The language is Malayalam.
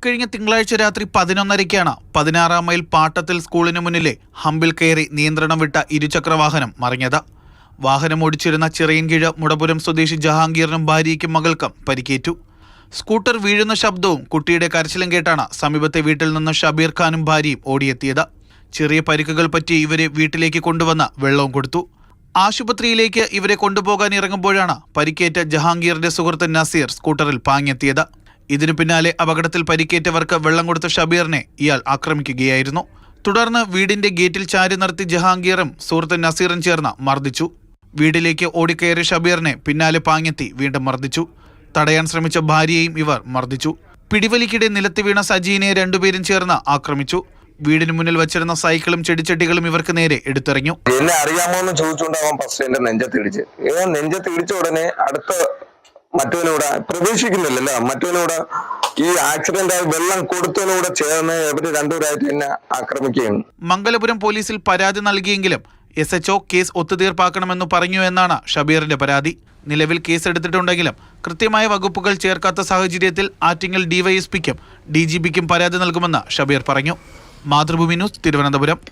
ഇക്കഴിഞ്ഞ തിങ്കളാഴ്ച രാത്രി പതിനൊന്നരയ്ക്കാണ് പതിനാറാം മൈൽ പാട്ടത്തിൽ സ്കൂളിന് മുന്നിലെ ഹമ്പിൽ കയറി നിയന്ത്രണം വിട്ട ഇരുചക്രവാഹനം മറിഞ്ഞത്. വാഹനം ഓടിച്ചിരുന്ന ചിറയൻകീഴ് മുടപുരം സ്വദേശി ജഹാംഗീറിനും ഭാര്യയ്ക്കും മകൾക്കും പരിക്കേറ്റു. സ്കൂട്ടർ വീഴുന്ന ശബ്ദവും കുട്ടിയുടെ കരച്ചിലും കേട്ടാണ് സമീപത്തെ വീട്ടിൽ നിന്ന് ഷബീർ ഖാനും ഭാര്യയും ഓടിയെത്തിയത്. ചെറിയ പരിക്കുകൾ പറ്റി ഇവരെ വീട്ടിലേക്ക് കൊണ്ടുവന്ന് വെള്ളവും കൊടുത്തു. ആശുപത്രിയിലേക്ക് ഇവരെ കൊണ്ടുപോകാൻ ഇറങ്ങുമ്പോഴാണ് പരിക്കേറ്റ ജഹാംഗീറിന്റെ സുഹൃത്ത് നസീർ സ്കൂട്ടറിൽ പാഞ്ഞെത്തിയത്. ഇതിനു പിന്നാലെ അപകടത്തിൽ പരിക്കേറ്റവർക്ക് വെള്ളം കൊടുത്ത ഷബീറിനെ ഇയാൾ ആക്രമിക്കുകയായിരുന്നു. തുടർന്ന് വീടിന്റെ ഗേറ്റിൽ ചാരി നിർത്തി ജഹാംഗീറും സുഹൃത്ത് നസീറും ചേർന്ന് മർദ്ദിച്ചു. വീട്ടിലേക്ക് ഓടിക്കയറിയ ഷബീറിനെ പിന്നാലെ പാഞ്ഞെത്തി വീണ്ടും മർദ്ദിച്ചു. തടയാൻ ശ്രമിച്ച ഭാര്യയെയും ഇവർ മർദ്ദിച്ചു. പിടിവലിക്കിടെ നിലത്ത് വീണ സജീനെ രണ്ടുപേരും ചേർന്ന് ആക്രമിച്ചു. വീടിന് മുന്നിൽ വച്ചിരുന്ന സൈക്കിളും ചെടിച്ചട്ടികളും ഇവർക്ക് നേരെ എടുത്തെറിഞ്ഞു. എന്നെ അറിയാമോ എന്ന് ചോദിച്ചുകൊണ്ട് അവൻ ഫസ്റ്റ് എന്റെ നെഞ്ചത്തിടിച്ച് നെഞ്ചത്തിടിച്ച ഉടനെ അടുത്ത മറ്റവനൂടെ പ്രതീക്ഷിക്കുന്നില്ലല്ലോ. മറ്റവനൂടെ ഈ ആക്സിഡന്റ് ആയി വെള്ളം കൊടുത്തതിനൂടെ ചേർന്ന് ഇവർ രണ്ടുപേരായിട്ട് തന്നെ ആക്രമിക്കുകയാണ് മംഗലപുരം പോലീസിൽ പരാതി നൽകിയെങ്കിലും എസ് എച്ച്ഒ കേസ് ഒത്തുതീർപ്പാക്കണമെന്ന് പറഞ്ഞു എന്നാണ് ഷബീറിന്റെ പരാതി. നിലവിൽ കേസ് എടുത്തിട്ടുണ്ടെങ്കിലും കൃത്യമായ വകുപ്പുകൾ ചേർക്കാത്ത സാഹചര്യത്തിൽ ആറ്റിങ്ങൽ ഡിവൈഎസ്പിക്കും ഡി ജി പിക്കും പരാതി നൽകുമെന്ന് ഷബീർ പറഞ്ഞു. മാതൃഭൂമി ന്യൂസ് തിരുവനന്തപുരം.